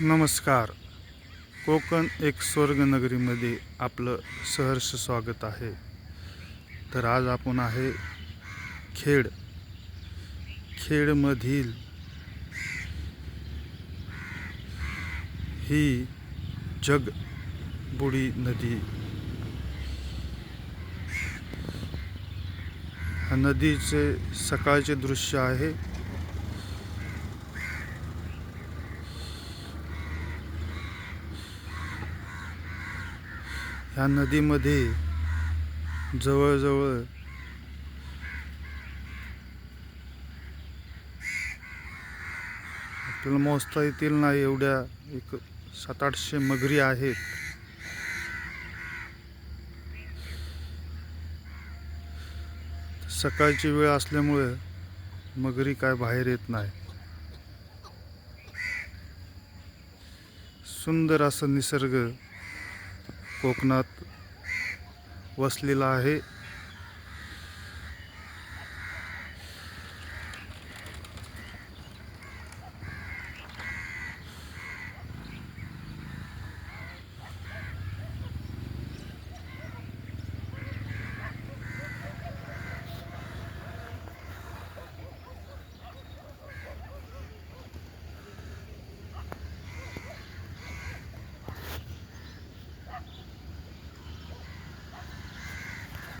नमस्कार. कोकण एक स्वर्गनगरीमध्ये आपलं सहर्ष स्वागत आहे. तर आज आपण आहे खेड. खेडमधील ही जगबुडी नदी. नदीचे सकाळचे दृश्य आहे. ह्या नदीमध्ये जवळजवळ आपल्याला मोजता येतील नाही एवढ्या एक सात आठशे मगरी आहेत. सकाळची वेळ असल्यामुळे मगरी काय बाहेर येत नाही. सुंदर असं निसर्ग कोकणात वसलेला आहे.